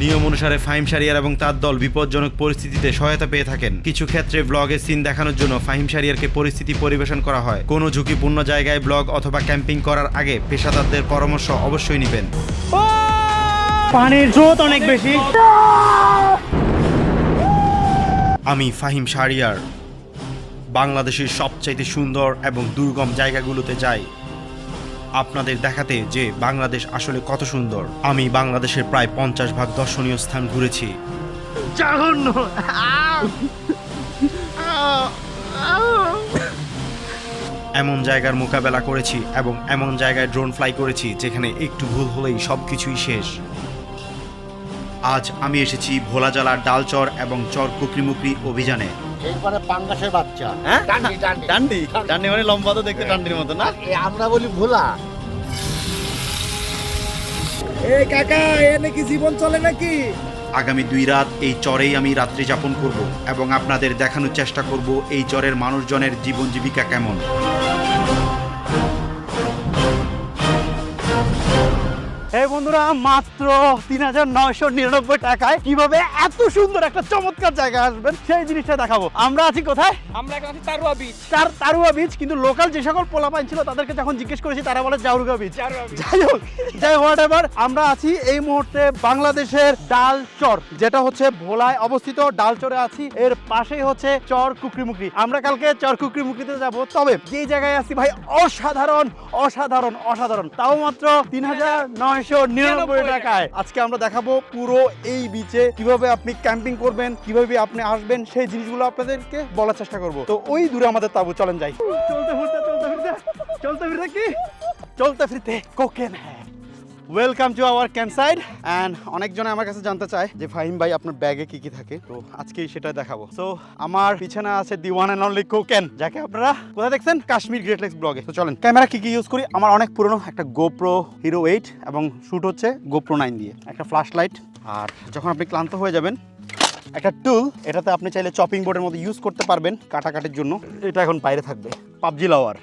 নিয়ম অনুসারে ফাহিম শারিয়ার এবং তার দল বিপজ্জনক পরিস্থিতিতে সহায়তা পেয়ে থাকেন। কিছু ক্ষেত্রে ব্লগের সিন দেখানোর জন্য ফাহিম শারিয়ারকে পরিস্থিতি পরিবেশন করা হয়। কোনো ঝুঁকিপূর্ণ জায়গায় ব্লগ অথবা ক্যাম্পিং করার আগে পেশাদারদের পরামর্শ অবশ্যই নেবেন। পানির স্রোত অনেক বেশি। আমি ফাহিম শারিয়ার। বাংলাদেশের সবচাইতে সুন্দর এবং দুর্গম জায়গাগুলোতে যাই। আপনাদের দেখাতে যে বাংলাদেশ আসলে কত সুন্দর। আমি বাংলাদেশের প্রায় পঞ্চাশ ভাগ দর্শনীয় স্থান ঘুরেছি। এমন জায়গার মোকাবেলা করেছি এবং এমন জায়গায় ড্রোন ফ্লাই করেছি যেখানে একটু ভুল হলেই সব কিছুই শেষ। আজ আমি এসেছি ভোলাজালার ডালচর এবং চর কুকরিমুকরি অভিযানে। এরপরে পাঙ্গাসের বাচ্চা। হ্যাঁ? ডান্ডি ডান্ডি। ডান্ডি? ডান্ডি মানে লম্বা তো দেখতে ডান্ডির মতো না? আমরা বলি ভোলা। এই কাকা এনে কি জীবন চলে নাকি? আগামী দুই রাত এই চরেই আমি রাত্রি যাপন করব এবং আপনাদের দেখানোর চেষ্টা করব এই চরের মানুষজনের জীবন জীবিকা কেমন। এই বন্ধুরা মাত্র তিন হাজার নয়শো নিরানব্বই টাকায় কীভাবে এত সুন্দর একটা চমৎকার জায়গা আসবেন সেই জিনিসটা দেখাবো। আমরা আছি কোথায়? আমরা এখন আছি তারুয়া বিচ তার তারুয়া বিচ কিন্তু লোকাল যে সকল পোলাপাইন ছিল তাদেরকে যখন জিজ্ঞেস করেছি তারা বলে জাউরুগা বিচ যাই হোক যাই হোয়াট এভার আমরা আছি এই মুহূর্তে বাংলাদেশের ডালচর যেটা হচ্ছে ভোলায় অবস্থিত ডাল চরে আছি। এর পাশেই হচ্ছে চর কুকরিমুকরি আমরা কালকে চর কুকরিমুকরিতে যাব। তবে যে জায়গায় আছি ভাই অসাধারণ অসাধারণ অসাধারণ। তাও মাত্র তিন হাজার নয়শো নিরানব্বই টাকায় আজকে আমরা দেখাবো পুরো এই বিচে কীভাবে আপনি ক্যাম্পিং করবেন কীভাবে আপনি আসবেন সেই জিনিসগুলো আপনাদেরকে বলার চেষ্টা করব। তো ওই দূরে আমাদের তাবু চলেন যাই। চলতে ফিরতে চলতে ফিরতে চলতে ফিরতে কি? চলতে ফিরতে কোকেন হ্যাঁ welcome to our camp side and অনেকজনে আমার কাছে জানতে চায় যে ফাহিম ভাই, আপনার ব্যাগে কি কি থাকে? তো আজকেই সেটা দেখাবো। সো আমার পিছনে আছে দি ওয়ান অ্যান্ড অনলি কোকেন যাকে আপনারা কোথায় দেখছেন? কাশ্মীর গ্রেট লেক্স ব্লগে তো চলেন, ক্যামেরা কি কি ইউজ করি? আমার অনেক পুরনো একটা গোপ্রো হিরো এইট এবং শ্যুট হচ্ছে গোপ্রো নাইন দিয়ে। একটা ফ্ল্যাশ লাইট আর যখন আপনি ক্লান্ত হয়ে যাবেন, একটা টুল এটাতে আপনি চাইলে চপিং বোর্ডের মধ্যে ইউজ করতে পারবেন কাটাকাটির জন্য। এটা এখন বাইরে থাকবে, পাবজি লাওয়ার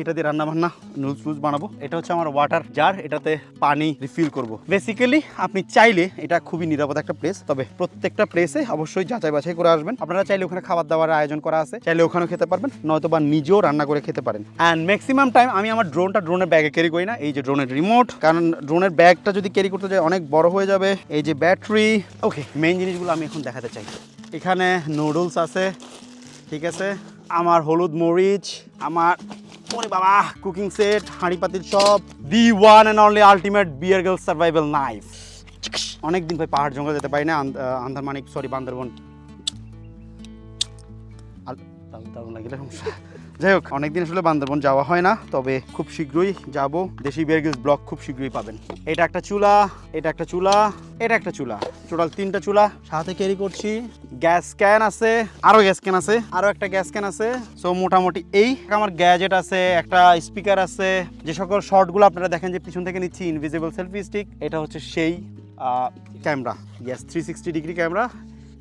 এটা দিয়ে রান্না বান্না নুডলস বানাবো। এটা হচ্ছে আমার ওয়াটার জার এটাতে পানি রিফিল করব। বেসিক্যালি আপনি চাইলে এটা খুবই নিরাপদ একটা প্লেস তবে প্রত্যেকটা প্লেসে অবশ্যই যাচাই বাছাই করে আসবেন। আপনারা চাইলে ওখানে খাবার দাবারের আয়োজন করা আছে, চাইলে ওখানেও খেতে পারবেন নয়তো বা নিজেও রান্না করে খেতে পারেন। অ্যান্ড ম্যাক্সিমাম টাইম আমি আমার ড্রোনটা ড্রোনের ব্যাগে ক্যারি করি না, এই যে ড্রোনের রিমোট কারণ ড্রোনের ব্যাগটা যদি ক্যারি করতে যায় অনেক বড় হয়ে যাবে। এই যে ব্যাটারি ওকে মেইন জিনিসগুলো আমি এখন দেখাতে চাই। এখানে নুডলস আছে, ঠিক আছে? আমার হলুদ মরিচ, আমার, ওরে বাবা কুকিং সেট হাঁড়ি পাতির সব the one and only ultimate Bear Grylls survival knife অনেকদিন ভাই পাহাড় জঙ্গল যেতে পারি না আন্দারমানিক সরি বান্দরবন। আর দারুণ লাগিলে সমস্যা। যাই হোক, অনেকদিন আসলে বান্দরবন যাওয়া হয় না, তবে খুব শীঘ্রই যাব। দেশি বেরগিলস ব্লক খুব শীঘ্রই পাবেন। এটা একটা চুলা, এটা একটা চুলা, এটা একটা চুলা। টোটাল তিনটা চুলা। সাথে ক্যারি করছি। গ্যাস ক্যান আছে, আরও গ্যাস ক্যান আছে, আরও একটা গ্যাস ক্যান আছে। সো মোটামুটি এই। আমার গ্যাজেট আছে, একটা স্পিকার আছে। যে সকল শর্টগুলো আপনারা দেখেন যে পিছন থেকে নিচ্ছি ইনভিজিবল সেলফি স্টিক এটা হচ্ছে সেই camera. Yes three sixty degree camera.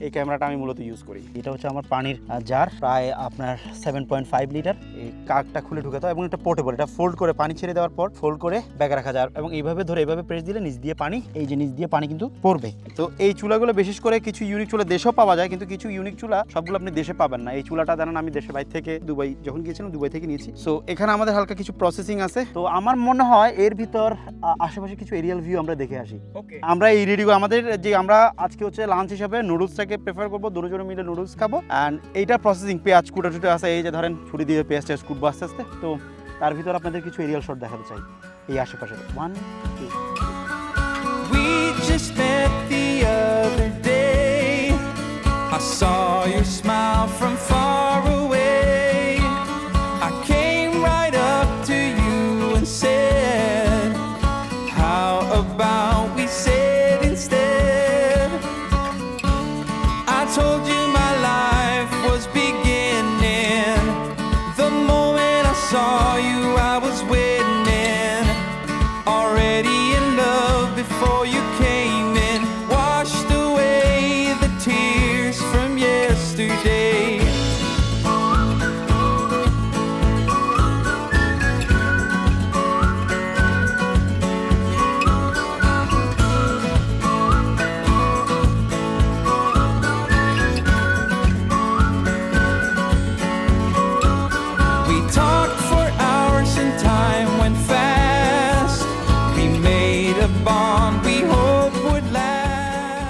এই ক্যামেরাটা আমি মূলত ইউজ করি। এটা হচ্ছে আমার পানির জার প্রায় আপনার সেভেন পয়েন্ট ফাইভ লিটার এই কাকটা খুলে ঢুকাতে হয় এবং এটা পোর্টেবল এটা ফোল্ড করে পানি ছেড়ে দেওয়ার পর ফোল্ড করে ব্যাগে রাখা যায়। এবং এইভাবে ধরে এইভাবে প্রেস দিলে নিচ দিয়ে পানি এই যে নিচ দিয়ে পানি কিন্তু পড়বে। তো এই চুলাগুলো বিশেষ করে কিছু ইউনিক চুলা দেশেও পাওয়া যায় কিন্তু কিছু ইউনিক চুলা সবগুলো আপনি দেশে পাবেন না। এই চুলাটা জানেন আমি দেশের বাইরে থেকে দুবাই যখন গিয়েছিলাম দুবাই থেকে নিয়েছি। সো এখানে আমাদের হালকা কিছু প্রসেসিং আছে। তো আমার মনে হয় এর ভিতর আশেপাশে কিছু এরিয়াল ভিউ আমরা দেখে আসি। আমরা এই রেডিও আমাদের যে আমরা আজকে হচ্ছে লাঞ্চ হিসাবে নুডলসটাকে প্রেফার করব দুজনে মিলে নুডলস খাব অ্যান্ড এইটা প্রসেসিং পেঁয়াজ কুটো টুটো আসে এই যে ধরেন ছুরি দিয়ে পেঁয়াজ টেয়াজ কুটবো আস্তে আস্তে তো তার ভিতর আপনাদের কিছু এরিয়াল শট দেখাতে চাই, এই আশেপাশে one two. I saw your smile from far away.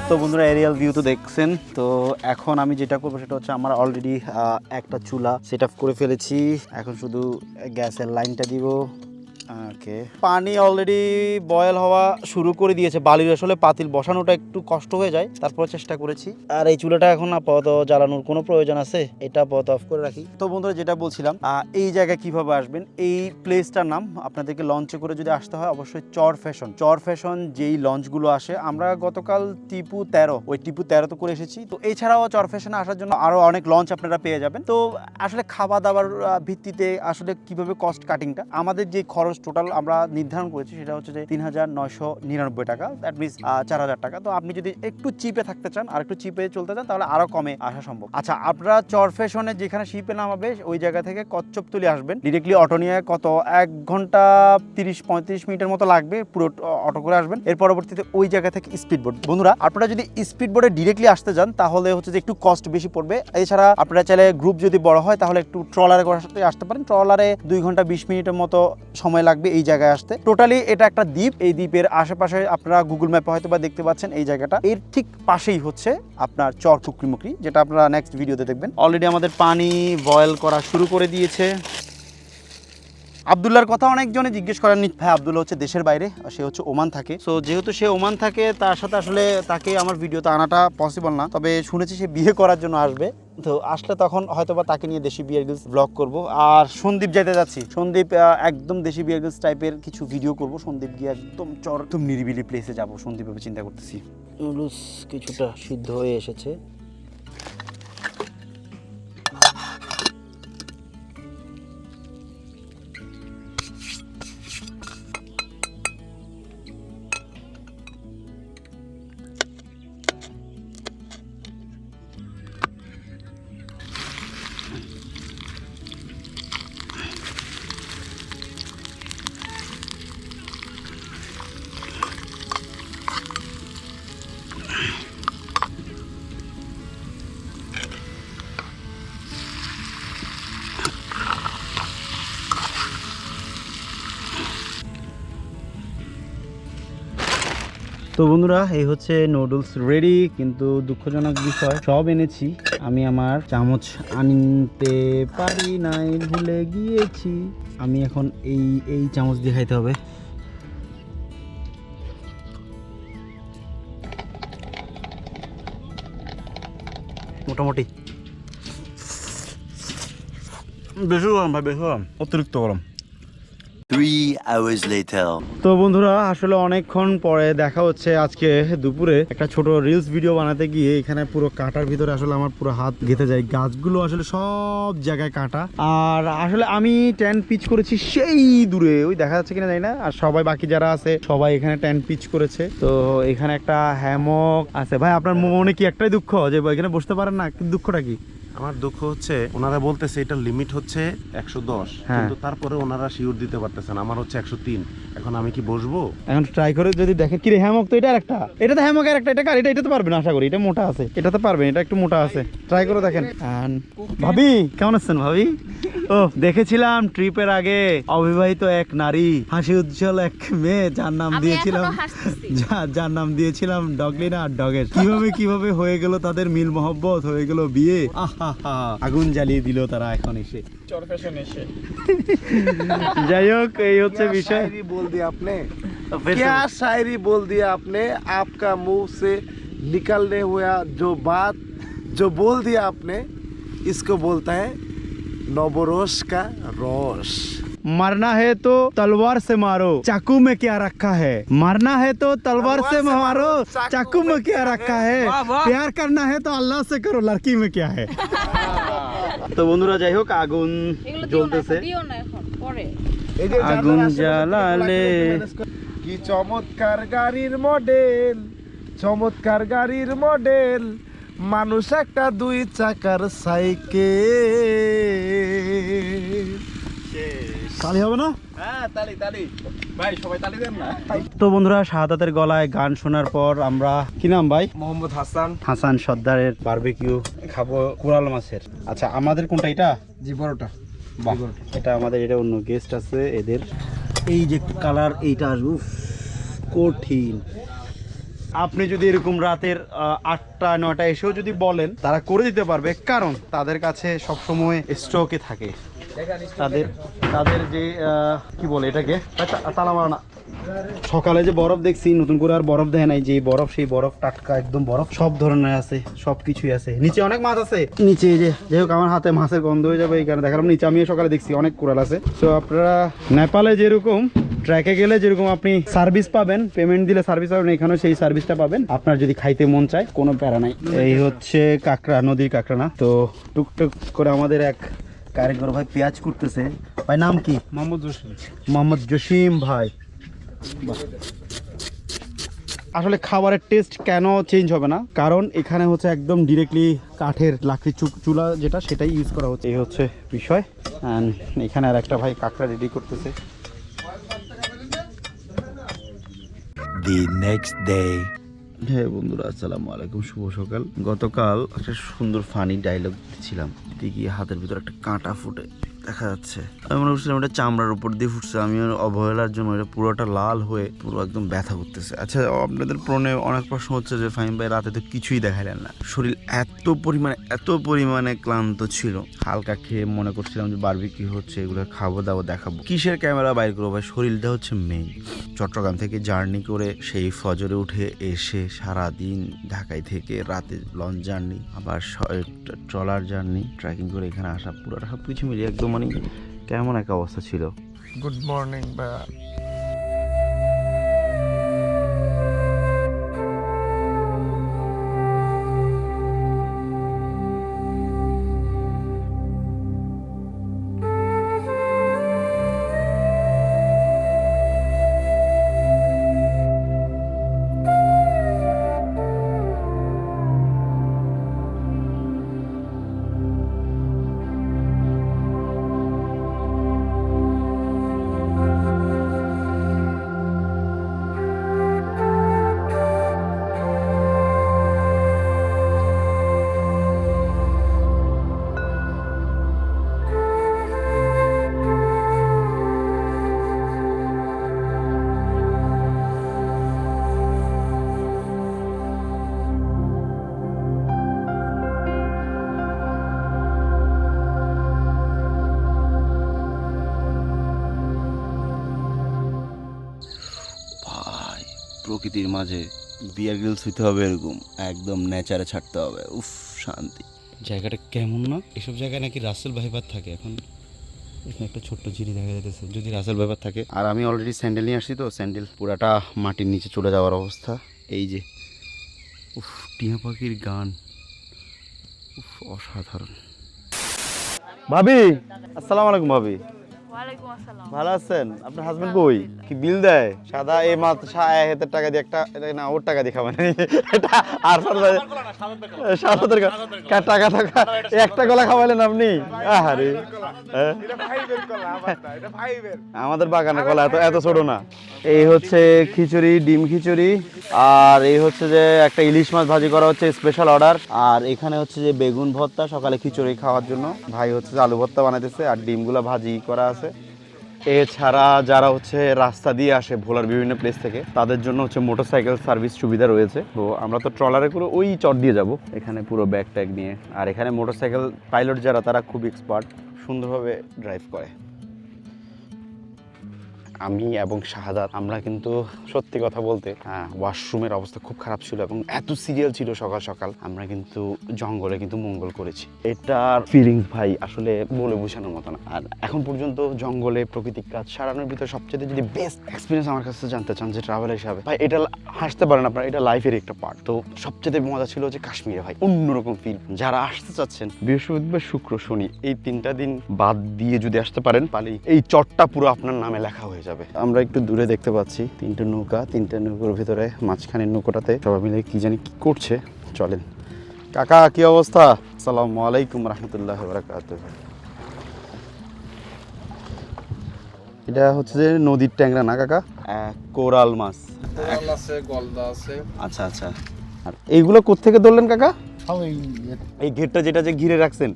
তো বন্ধুরা এরিয়াল ভিউ তো দেখছেন। তো এখন আমি যেটা করব সেটা হচ্ছে আমার অলরেডি একটা চুলা সেট করে ফেলেছি। এখন শুধু গ্যাসের লাইনটা দিব। ওকে। পানি অলরেডি বয়েল হওয়া শুরু করে দিয়েছে। বালির আসলে পাতিল বসানোটা একটু কষ্ট হয়ে যায়, তারপর চেষ্টা করেছি। আর এই চুলাটা এখন আপাতত জ্বালানোর কোনো প্রয়োজন আছে? এটা আপাতত অফ করে রাখি। তো বন্ধুরা, যেটা বলছিলাম এই জায়গায় কীভাবে আসবেন? এই প্লেসটার নাম আপনাদেরকে লঞ্চে করে যদি আসতে হয়, অবশ্যই চর ফ্যাশন চর ফ্যাশন যেই লঞ্চগুলো আসে, আমরা গতকাল টিপু তেরো, ওই টিপু তেরো তো করে এসেছি। তো এছাড়াও চর ফ্যাশনে আসার জন্য আরও অনেক লঞ্চ আপনারা পেয়ে যাবেন। তো আসলে খাওয়া দাওয়ার ভিত্তিতে আসলে কীভাবে কস্ট কাটিংটা আমাদের যে খরচ টোটাল আমরা নির্ধারণ করেছি সেটা হচ্ছে যে তিন হাজার নয়শো নিরানব্বই টাকা দ্যাট মিনস চার হাজার টাকা। তো আপনি যদি একটু চিপে থাকতে চান আর একটু চিপে চলতে চান, তাহলে আরও কমে আসা সম্ভব। আচ্ছা আপনারা চরফেশনে যেখানে শিপে নামাবে, ওই জায়গা থেকে কচ্চপতুলি আসবেন। ডিরেক্টলি অটো নিয়ে কত? এক ঘণ্টা তিরিশ পঁয়ত্রিশ মিনিটের মতো লাগবে পুরো অটো করে আসবেন। এর পরবর্তীতে ওই জায়গা থেকে স্পিড বোট বন্ধুরা, আপনারা যদি স্পিড বোটে ডিরেক্টলি আসতে যান, তাহলে হচ্ছে যে একটু কস্ট বেশি পড়বে। এছাড়া আপনারা চাইলে গ্রুপ যদি বড় হয়, তাহলে একটু ট্রলারে আসতে পারেন। ট্রলারে দুই ঘণ্টা বিশ মিনিটের মতো সময় লাগবে এই জায়গায় আসতে। টোটালি এটা একটা দ্বীপ। এই দ্বীপের আশেপাশে আপনারা গুগল ম্যাপে হয়তো বা দেখতে পাচ্ছেন এই জায়গাটা। এর ঠিক পাশেই হচ্ছে আপনার চর টুকরিমুকরি যেটা আপনারা নেক্সট ভিডিওতে দেখবেন। অলরেডি আমাদের পানি বয়েল করা শুরু করে দিয়েছে। আবদুল্লার কথা অনেকজনে জিজ্ঞেস করেন ভাই আবদুল্লা হচ্ছে দেশের বাইরে, সে হচ্ছে ওমান থাকে। সো যেহেতু সে ওমান থাকে, তার সাথে আসলে তাকে আমার ভিডিওতে আনাটা পসিবল না। তবে শুনেছি সে বিয়ে করার জন্য আসবে। তো আসলে তখন হয়তো বা তাকে নিয়ে দেশি বিয়ার গিলস ব্লগ করব। আর সন্দীপ যাইতে যাচ্ছি। সন্দীপ একদম দেশি বিয়ার গিলস টাইপের কিছু ভিডিও করব। সন্দীপ গিয়ে একদম চর, একদম নিরিবিলি প্লেসে যাব। সন্দীপ চিন্তা করতেছি। কিছুটা সিদ্ধ হয়ে এসেছে। তো বন্ধুরা, এই হচ্ছে নুডলস রেডি কিন্তু দুঃখজনক বিষয়, সব এনেছি। আমি আমার চামচ আনতে পারি নাই, ভুলে গিয়েছি। আমি এখন এই এই চামচ দিয়ে খাইতে হবে। মোটামুটি বেশি গরম ভাই বেশি গরম অতিরিক্ত গরম. তো বন্ধুরা, আসলে অনেকক্ষণ পরে দেখা হচ্ছে আজকে দুপুরে। একটা ছোট রিলস ভিডিও বানাতে গিয়ে এখানে পুরো কাটার ভিতরে আসলে আমার পুরো হাত গেঁথে যায়। গাছগুলো আসলে সব জায়গায় কাটা। আর আসলে আমি ট্যান পিচ করেছি সেই দূরে। ওই দেখা যাচ্ছে কিনা জানি না। আর সবাই বাকি যারা আছে, সবাই এখানে ট্যান পিচ করেছে। তো এখানে একটা হ্যামক আছে। ভাই, আপনার মনে কি একটাই দুঃখ? যে এখানে বসতে পারেন না, দুঃখটা কি? আমার দুঃখ হচ্ছে ওনারা বলতেছে এটার লিমিট হচ্ছে একশো দশ। হ্যাঁ। কিন্তু তারপরে ওনারা শিওর দিতে পারতেছেন আমার হচ্ছে একশো তিন। এখন আমি কি বসবো? এখন ট্রাই করে যদি দেখেন কি রে হ্যামক তো এটা একটা এটা তো হ্যামক আর একটা এটা কার? এটা এটা তো পারবেন আশা করি। এটা মোটা আছে। এটা তো পারবেন এটা একটু মোটা আছে। ট্রাই করে দেখেন। ভাবি কেমন আছেন ভাবি? ও দেখেছিলাম ট্রিপের আগে অবিবাহিত এক নারী হাসি উজ্জ্বল এক মেয়ে যার নাম দিয়েছিলাম যার নাম দিয়েছিলাম ডগলিনা আর ডগের। কীভাবে কীভাবে হয়ে গেল তাদের মিল মহব্বত? হয়ে গেল বিয়ে? আহা আগুন জ্বালিয়ে দিল তারা এখন এসে যাই হোক এই হচ্ছে বিষয় शायरी बोल दिया आपने फिर से- क्या शायरी बोल दिया आपने आपका मुंह से निकलने हुआ जो बात जो बोल दिया आपने इसको बोलता है नवरोश का रोश मरना है तो तलवार से मारो चाकू में क्या रखा है मरना है तो तलवार से मारो चाकू में क्या रखा है प्यार करना है तो अल्लाह से करो लड़की में क्या है তো বন্ধুরা যাই হোক আগুন এগুলো দিও না জ্বলতেছে এখন, দিও না এখন পরে এই যে আগুন জানালার আশেপাশে জ্বালালে। manage করে- কি চমৎকার গাড়ির মডেল চমৎকার গাড়ির মডেল মানুষ একটা দুই চাকার সাইকেল তালি হবে না? হ্যাঁ তালি তালি। ভাই সবাই তালি দেন না। তো বন্ধুরা শাহাদাতের গলায় গান শোনার পর আমরা কি নাম ভাই? মোহাম্মদ হাসান। হাসান সর্দারের বারবিকিউ খাব কোরাল মাছের। আচ্ছা আমাদের কোনটা এটা? জি বড়টা এটা আমাদের এটা অন্য গেস্ট আছে এদের। এই যে কালার এইটা উফ, কঠিন। আপনি যদি এরকম রাতের আটটা নয়টা এসেও যদি বলেন তারা করে দিতে পারবে। কারণ তাদের কাছে সবসময় স্টকে থাকে। তাদের তাদের যে কি বলে এটাকে? আচ্ছা, তালা মারা না সকালে যে বরফ দেখছি নতুন করে আর বরফ দেয় নাই যে বরফ সেই বরফ টাটকা একদম বরফ সব ধরনের আছে সব কিছুই আছে। নিচে অনেক মাছ আছে। নিচে যে যাই হোক আমার হাতে মাছের গন্ধ হয়ে যাবে এই কারণে দেখালাম। নিচে আমিও সকালে দেখছি অনেক কোরাল আছে। তো আপনারা নেপালে যেরকম ট্র্যাকে গেলে যেরকম আপনি সার্ভিস পাবেন পেমেন্ট দিলে সার্ভিস পাবেন এখানেও সেই সার্ভিসটা পাবেন। আপনার যদি খাইতে মন চায় কোনো প্যারা নাই। এই হচ্ছে কাঁকড়া নদীর কাঁকড়া না? তো টুকটুক করে আমাদের এক কারিগর ভাই পেঁয়াজ করতেছে ভাই নাম কি? মোহাম্মদ জসিম। মোহাম্মদ জসিম ভাই। আসলে খাবারের টেস্ট কেন চেঞ্জ হবে না? কারণ এখানে হচ্ছে একদম ডিরেক্টলি কাঠের লাকড়ি চু- চুলা যেটা সেটাই ইউজ করা হচ্ছে। এই হচ্ছে বিষয়। অ্যান্ড এখানে আর একটা ভাই কাঁকড়া রেডি করতেছে। The next day. হ্যাঁ বন্ধুরা, আসসালামু আলাইকুম, শুভ সকাল। গতকাল একটা সুন্দর ফানি ডায়লগ ছিলাম দেখি হাতের ভিতরে একটা কাঁটা ফুটে। দেখা যাচ্ছে। আমি মনে করছিলাম এটা চামড়ার উপর দিয়ে ফুটছে, আমি অবহেলার জন্য এটা পুরোটা লাল হয়ে পুরো একদম ব্যথা করতেছে। আচ্ছা আপনাদের প্রণে অনেক প্রশ্ন হচ্ছে যে ফাইম ভাই, রাতে তো কিছুই দেখাইলেন না। শরীর এত পরিমাণে এত পরিমাণে ক্লান্ত ছিল। হালকা খেয়ে মনে করছিলাম যে বারবি কি হচ্ছে, এগুলো খাব দাবো, দেখাবো। কিসের ক্যামেরা বাইর করব ভাই? শরীরটা হচ্ছে মেইন চট্টগ্রাম থেকে জার্নি করে সেই ফজরে উঠে এসে সারা দিন ঢাকায় থেকে রাতে লঞ্চ জার্নি আবার ট্রলার জার্নি ট্রেকিং করে এখানে আসা, পুরোটা সব কিছু মিলিয়ে একদম মানে কেমন এক অবস্থা ছিল? গুড মর্নিং বা প্রকৃতির মাঝে বিয়ার গ্রিলস হইতে হবে এরকম একদম নেচারে ছাড়তে হবে। উফ শান্তি। জায়গাটা কেমন না? এসব জায়গায় নাকি রাসেল ভাইবার থাকে। এখন এখানে একটা ছোট্ট জিরি দেখা যাচ্ছে যদি রাসেল ভাইবার থাকে। আর আমি অলরেডি স্যান্ডেল নিয়ে আসছি তো স্যান্ডেল পুরাটা মাটির নিচে চলে যাওয়ার অবস্থা। এই যে উফ টিয়া পাখির গান। উফ অসাধারণ। ভাবি আসসালামু আলাইকুম ভাবি। ভালো আছেন? আপনার হাজবেন্ড কই? কি বিল দেয়? সাদা এই হাজার টাকা দিয়ে একটা না ওর টাকা দিয়ে খাবেন। এটা আর টাকা টাকা একটা গলা। খাওয়াইলেন আপনি? আহারে? আমাদের বাগানের কলা এত এত ছোট না। এই হচ্ছে খিচুড়ি ডিম খিচুড়ি আর এই হচ্ছে যে একটা ইলিশ মাছ ভাজি করা হচ্ছে স্পেশাল অর্ডার আর এখানে হচ্ছে যে বেগুন ভর্তা সকালে খিচুড়ি খাওয়ার জন্য। ভাই হচ্ছে আলু ভর্তা বানাইতেছে আর ডিমগুলো ভাজি করা আছে। এছাড়া যারা হচ্ছে রাস্তা দিয়ে আসে ভোলার বিভিন্ন প্লেস থেকে, তাদের জন্য হচ্ছে মোটরসাইকেল সার্ভিস সুবিধা রয়েছে। তো আমরা তো ট্রলারে করে ওই চট দিয়ে যাব। এখানে পুরো ব্যাগ ট্যাগ নিয়ে। আর এখানে মোটরসাইকেল পাইলট যারা, তারা খুব এক্সপার্ট সুন্দরভাবে ড্রাইভ করে। আমি এবং শাহাদাত আমরা কিন্তু সত্যি কথা বলতে হ্যাঁ, ওয়াশরুমের অবস্থা খুব খারাপ ছিল এবং এত সিরিয়াল ছিল সকাল সকাল আমরা কিন্তু জঙ্গলে কিন্তু মঙ্গল করেছি। এটার ফিলিংস ভাই আসলে বলে বোঝানোর মতো না। আর এখন পর্যন্ত জঙ্গলে প্রকৃতিক কাজ সারানোর ভিতরে সবচেয়ে যদি বেস্ট এক্সপিরিয়েন্স আমার কাছে জানতে চান যে ট্রাভেল হিসাবে ভাই এটা হাসতে পারেন আপনার এটা লাইফের একটা পার্ট তো সবচেয়ে মজা ছিল যে কাশ্মীরে ভাই অন্যরকম ফিল যারা আসতে চাচ্ছেন বৃহস্পতিবার শুক্র শনি এই তিনটা দিন বাদ দিয়ে যদি আসতে পারেন তাহলে এই চটটা পুরো আপনার নামে লেখা হয়ে যাবে। আমরা একটু দূরে দেখতে পাচ্ছি তিনটে নৌকা তিনটে নৌকার ভিতরে মাঝখানের নৌকাটাতে সবাই মিলে কি জানি কি করছে। চলেন। কাকা কি অবস্থা? আসসালামু আলাইকুম রহমতুল্লাহ বারাকাত এটা হচ্ছে যে নদীর ট্যাংরা না কাকা? কোরাল মাছ। আছে গলদা আছে। আচ্ছা আচ্ছা। আর এইগুলো কোত্থেকে ধরলেন কাকা? এই এই ঘেরটা যেটা যে ঘিরে রাখছেন?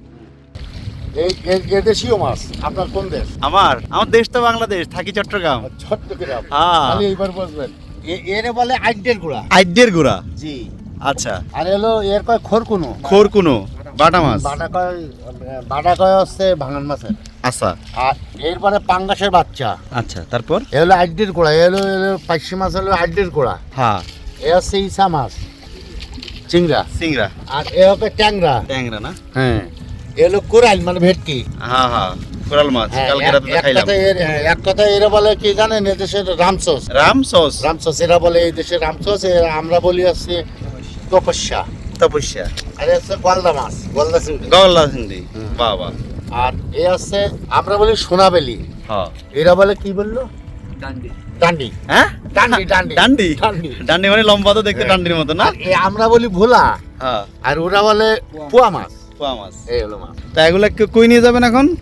এই এ- এ দেশীয় মাছ আপনার কোন দেশ? আমার আমার দেশ তো বাংলাদেশ থাকি চট্টগ্রাম। চট্টগ্রাম? হ্যাঁ। খালি এইবার বসবেন এ- এরে বলে আইডের গুড়া। আইডের গুড়া? জি। আচ্ছা। আর এলো এর কয় খোরকুনো? খোরকুনো বাটা মাছ। বাটা কয় বাটা কয় হচ্ছে ভাঙন মাছের। আচ্ছা। আর এরপরে পাঙ্গাসের বাচ্চা। আচ্ছা তারপর? এ হলো আইডের গোড়া এলো এলো পাইসি মাছ হলো আইডের গোড়া। হ্যাঁ। এ হচ্ছে ইসা মাছ চিংড়া। সিংড়া আর এ হচ্ছে ট্যাংরা। ট্যাংরা না? হ্যাঁ। এ হলো কোরাইল মানে ভেটকি। হ্যাঁ হ্যাঁ কোরাল মাছ হ্যাঁ, কালকে রাতে খাইলাম কথায় এর- হ্যাঁ, এক এরা বলে কি জানেন এদেশের রামসোস। রাম সস রামসোস এরা বলে এই দেশের রামসোস আমরা বলি হচ্ছে তপস্যা। তপস্যা। আর গলদা মাছ গলদা চিংড়ি গওয়াল্লা চিংড়ি বাহ বাহ। আর এ হচ্ছে আমরা বলি সোনাবেলি। হ্যাঁ। এরা বলে কি বলল? ডান্ডি। হ্যাঁ? ডান্ডি ডান্ডি। ডান্ডি? ডান্ডি। ডান্ডি মানে লম্বা তো দেখতে ডান্ডির মতো না? আমরা বলি ভোলা। হ্যাঁ। আর ওরা বলে পোয়া মাছ। পোয়া মাছ। এই হলো মাছ। তা এগুলা কে- কই নিয়ে যাবেন এখন?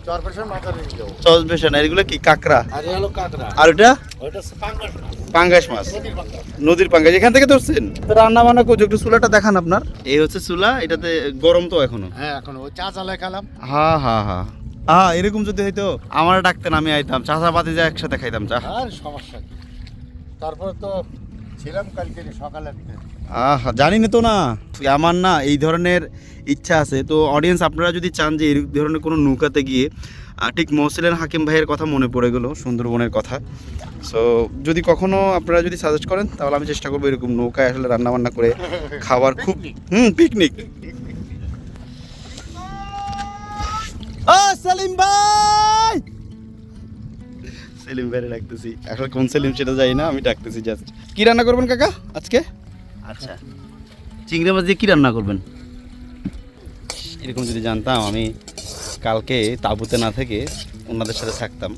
এগুলো কি কাকড়া? আর এ হলো কাঁকড়া। আর ওটা পাঙ্গাস মাছ। নদীর পাঙ্গাস। এখান থেকে ধরছেন? রান্না বান্না করছ একটু চুলাটা দেখান আপনার। এই হচ্ছে চুলা এটাতে গরম তো এখনও। হ্যাঁ এখন। চা চালায় খেলাম। হ্যাঁ হ্যাঁ হ্যাঁ এরকম যদি হইতো আমার ডাকতেন আমি আইতাম। চাচা পাতি যা একসাথে খাইতাম চা। আর সমস্যা কি? তারপর তো ছিলাম কালকে সকালে আহ জানি না তো না। আমার না এই ধরনের ইচ্ছা আছে। তো অডিয়েন্স আপনারা যদি চান যে এই ধরনের কোনো নৌকাতে গিয়ে ঠিক মহসিলেন হাকিম ভাইয়ের কথা মনে পড়ে গেল সুন্দরবনের কথা। সো যদি কখনো আপনারা যদি সাজেস্ট করেন তাহলে আমি চেষ্টা করব এরকম নৌকায় আসলে রান্নাবান্না করে খাবার খুব হুম পিকনিক সেলিম ভাই! সেলিম ভাইরে ডাকতেছি। আসলে কোন সেলিম সেটা যাই না আমি ডাকতেছি জাস্ট কি রান্না করবেন কাকা আজকে? আচ্ছা। চিংড়ি মাছ দিয়ে কী রান্না করবেন? এরকম যদি জানতাম আমি কালকে তাঁবুতে না থেকে ওনাদের সাথে থাকতাম।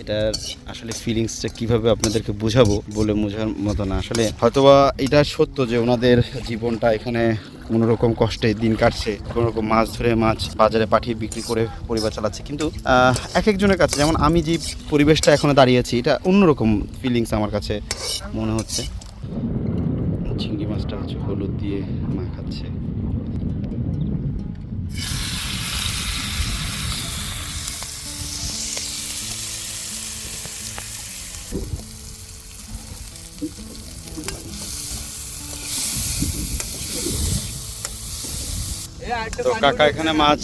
এটার আসলে ফিলিংসটা কীভাবে আপনাদেরকে বোঝাবো বলে বোঝার মতো না। আসলে হয়তোবা এটা সত্য যে ওনাদের জীবনটা এখানে কোনো রকম কষ্টে দিন কাটছে কোনো রকম মাছ ধরে মাছ বাজারে পাঠিয়ে বিক্রি করে পরিবার চালাচ্ছে। কিন্তু এক একজনের কাছে যেমন আমি যে পরিবেশটা এখনও দাঁড়িয়েছি এটা অন্যরকম ফিলিংস আমার কাছে মনে হচ্ছে। চিংড়ি মাছটা হচ্ছে হলুদ দিয়ে মাখাচ্ছে তো কাকা এখানে মাছ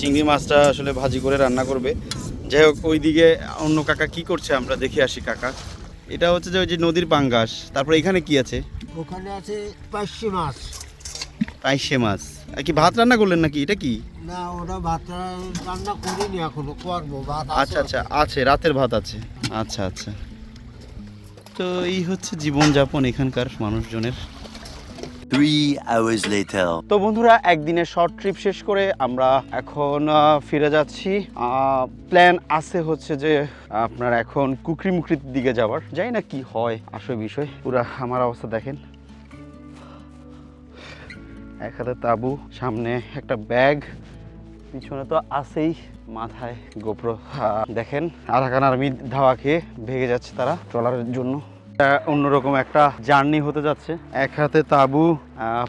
চিংড়ি মাছটা আসলে ভাজি করে রান্না করবে। যাই হোক, ওইদিকে অন্য কাকা কি করছে আমরা দেখে আসি কাকা। এটা হচ্ছে যে ওই যে নদীর পাঙ্গাস। তারপরে এখানে কি আছে? ওখানে আছে পাইশে মাছ। পাইশে মাছ। আর কি ভাত রান্না করলেন নাকি? এটা কি? না ওটা ভাত রান্না করিনি এখনও করব ভাত আচ্ছা আচ্ছা আছে রাতের ভাত আছে। আচ্ছা আচ্ছা। তো এই হচ্ছে জীবনযাপন এখানকার মানুষজনের। তো বন্ধুরা, একদিনের শর্ট ট্রিপ শেষ করে আমরা এখন ফিরে যাচ্ছি। প্ল্যান আছে হচ্ছে যে, আপনার এখন কুকরি মুকরির দিকে যাওয়ার। যাই না কি হয় আসলে বিষয়। পুরা আমার অবস্থা দেখেন। এক হাতে তাবু, সামনে একটা ব্যাগ, পিছনে তো আছেই মাথায় গোপ্রো। দেখেন, আরাকান আর্মি ধাওয়া খেয়ে ভেঙে যাচ্ছে তারা ট্রলারের জন্য। অন্যরকম একটা জার্নি হতে যাচ্ছে। এক হাতে তাবু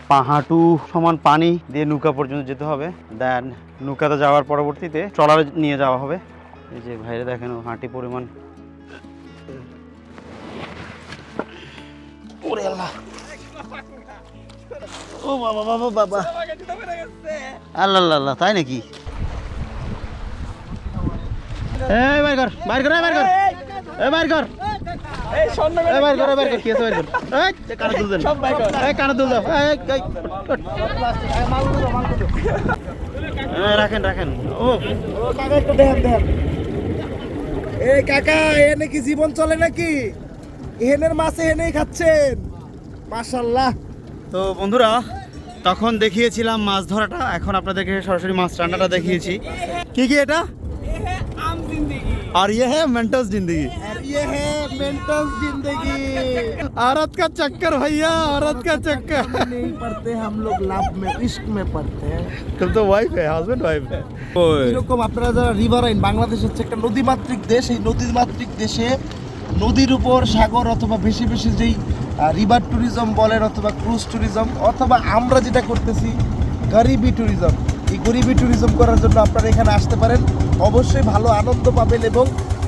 পাহাঁটু সমান পানি দিয়ে নৌকা পর্যন্ত যেতে হবে। দেন নৌকাতে যাওয়ার পরবর্তীতে ট্রলারে নিয়ে যাওয়া হবে। এই যে ভাইরে দেখেন হাঁটি পরিমাণ। ও বাবা বাবা বাবা। আল্লাহ তাই নাকি? বাইর কর বাইর কর বাইর কর। এই, বাইর কর। এই বাইর কর এই কি আছে বাইর কর। এই এ কানে তুল দেন এই কানে তুল দাও। এই এই কট, কট। এই, রাখেন রাখেন। ও। এই কাকা এনে কি জীবন চলে নাকি? এহেনের মাছ এনেই খাচ্ছেন। মাশাল্লাহ তো বন্ধুরা তখন দেখিয়েছিলাম মাছ ধরাটা। এখন আপনাদেরকে সরাসরি মাছ রান্নাটা দেখিয়েছি। কি কি এটা? আর ইয়ে হ্যাঁ মেন্টাস জিন্দগি। ये है मेंटल जिंदगी औरत का चक्कर भैया औरत का चक्कर नहीं पढ़ते हम लोग लाभ में इश्क में पढ़ते हैं तुम तो वाइफ है हस्बैंड वाइफ है এরকম আপনারা যারা রিভারাইন বাংলাদেশ হচ্ছে একটা নদীমাতৃক দেশ এই নদীমাতৃক দেশে নদীর উপর সাগর অথবা বেশি বেশি যেই রিভার ট্যুরিজম বলেন অথবা ক্রুজ ট্যুরিজম অথবা আমরা যেটা করতেছি গরিবি ট্যুরিজম এই গরিবি ট্যুরিজম করার জন্য আপনারা এখানে আসতে পারেন অবশ্যই ভালো আনন্দ পাবেন এবং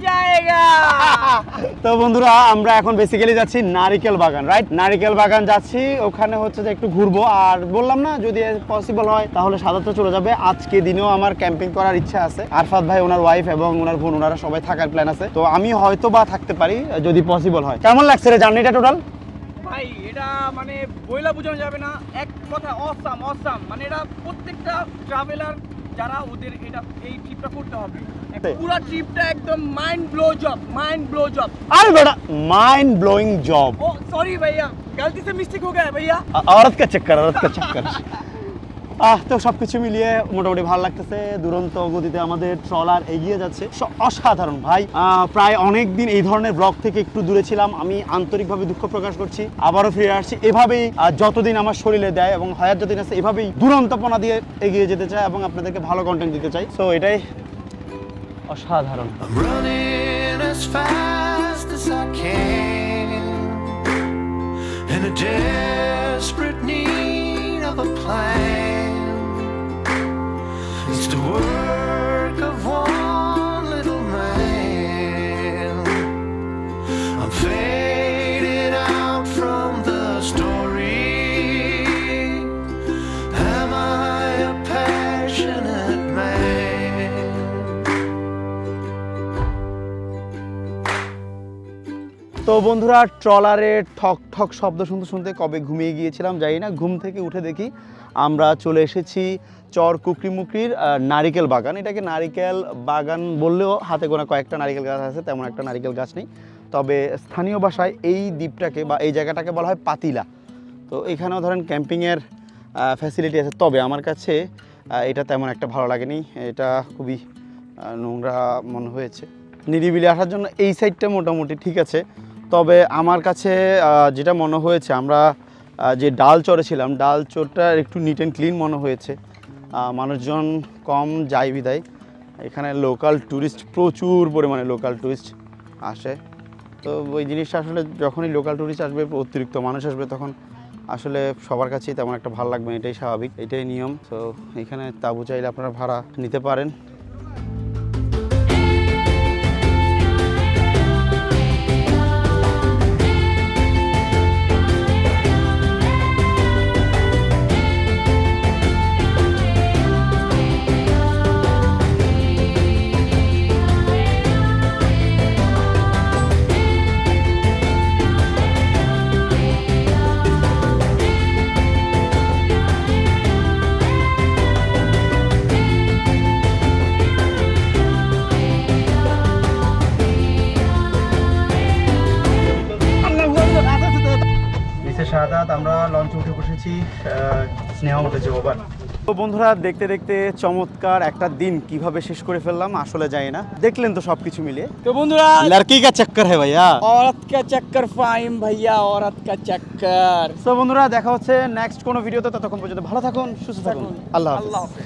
जाएगा তো বন্ধুরা আমরা এখন বেসিক্যালি যাচ্ছি নারিকেল বাগান রাইট নারিকেল বাগান যাচ্ছি ওখানে হচ্ছে যে একটু ঘুরবো আর বললাম না যদি পসিবল হয় তাহলে সাদাতে চলে যাবে আজকে দিনেও আমার ক্যাম্পিং করার ইচ্ছা আছে আরফাত ভাই ওনার ওয়াইফ এবং ওনার বোন ওনারা সবাই থাকার প্ল্যান আছে তো আমি হয়তো বা থাকতে পারি যদি পসিবল হয় কেমন লাগছে রে জার্নিটা টোটাল ভাই এটা মানে বইলা বোঝানো যাবে না এক কথা অসাম অসাম মানে এটা প্রত্যেকটা ট্রাভেলার যারা ওদের এটা এই ট্রিপটা করতে হবে পুরো ট্রিপটা একদম mind blow job mind blow job আরে বেটা মাইন্ড ব্লোয়িং জব ओ सॉरी भैया गलती से मिस्टेक हो गया है भैया औरत का चक्कर औरत का चक्कर আহ, তো সবকিছু মিলিয়ে মোটামুটি ভালো লাগতেছে। দুরন্ত গতিতে আমাদের ট্রলার এগিয়ে যাচ্ছে। অসাধারণ ভাই। প্রায় অনেক দিন এই ধরনের ব্লগ থেকে একটু দূরে ছিলাম। আমি আন্তরিকভাবে দুঃখ প্রকাশ করছি। আবারও ফিরে আসছি। এভাবেই যতদিন আমার শরীরে দেয় এবং হায়াত যতদিন আছে, এভাবেই দুরন্তপনা দিয়ে এগিয়ে যেতে চাই এবং আপনাদেরকে ভালো কন্টেন্ট দিতে চাই সো এটাই অসাধারণ। In a desperate need of a plan. তো বন্ধুরা, ট্রলারে ঠক ঠক শব্দ শুনতে শুনতে কবে ঘুমিয়ে গিয়েছিলাম যাই না, ঘুম থেকে উঠে দেখি আমরা চলে এসেছি চর কুকরিমুকরির নারিকেল বাগান। এটাকে নারিকেল বাগান বললেও হাতে গোনা কয়েকটা নারিকেল গাছ আছে, তেমন একটা নারিকেল গাছ নেই। তবে স্থানীয় ভাষায় এই দ্বীপটাকে বা এই জায়গাটাকে বলা হয় পাতিলা। তো এখানেও ধরেন ক্যাম্পিংয়ের ফ্যাসিলিটি আছে। তবে আমার কাছে এটা তেমন একটা ভালো লাগেনি। এটা খুবই নোংরা মনে হয়েছে। নিরিবিলি আসার জন্য এই সাইডটা মোটামুটি ঠিক আছে। তবে আমার কাছে যেটা মনে হয়েছে, আমরা যে ডাল চরে ছিলাম, ডাল চরটা একটু নিট অ্যান্ড ক্লিন মনে হয়েছে। মানুষজন কম যায় বিদায়। এখানে লোকাল ট্যুরিস্ট প্রচুর পরিমাণে লোকাল ট্যুরিস্ট আসে। তো ওই জিনিসটা আসলে যখনই লোকাল ট্যুরিস্ট আসবে, অতিরিক্ত মানুষ আসবে, তখন আসলে সবার কাছেই তেমন একটা ভালো লাগবে এটাই স্বাভাবিক, এটাই নিয়ম। তো এখানে তাবু চাইলে আপনারা ভাড়া নিতে পারেন। স্নেহ উঠেছে ওভার তো বন্ধুরা দেখতে দেখতে চমৎকার একটা দিন কিভাবে শেষ করে ফেললাম আসলে যাই না দেখলেন তো সবকিছু মিলিয়ে तो बंधुरा লড়কি কা চক্কর হ্যাঁ ভাইয়া औरत का चक्कर फाइम भैया औरत का चक्कर তো বন্ধুরা দেখা হচ্ছে নেক্সট কোনো ভিডিওতে ততক্ষণ পর্যন্ত ভালো থাকুন সুস্থ থাকুন আল্লাহ হাফেজ अल्लाह हाफिज